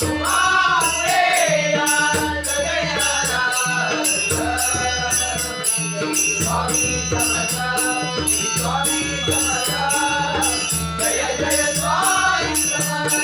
तुमा रे आला गय आला तुमा रे जीवानी जगत जीवानी जगत जय जय स्वामी जय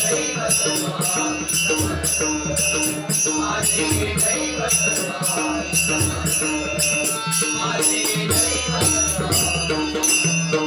जय स्वामी तुमा रे देवता स्वामी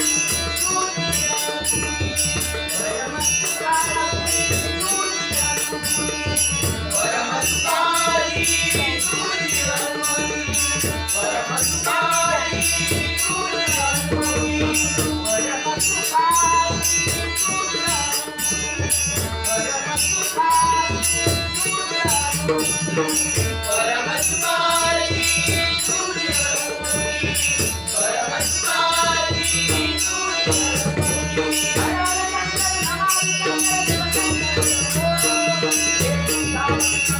सूर्यय परमसुकाय सूर्यय परमसुकाय सूर्यय परमसुकाय सूर्यय परमसुकाय Thank you.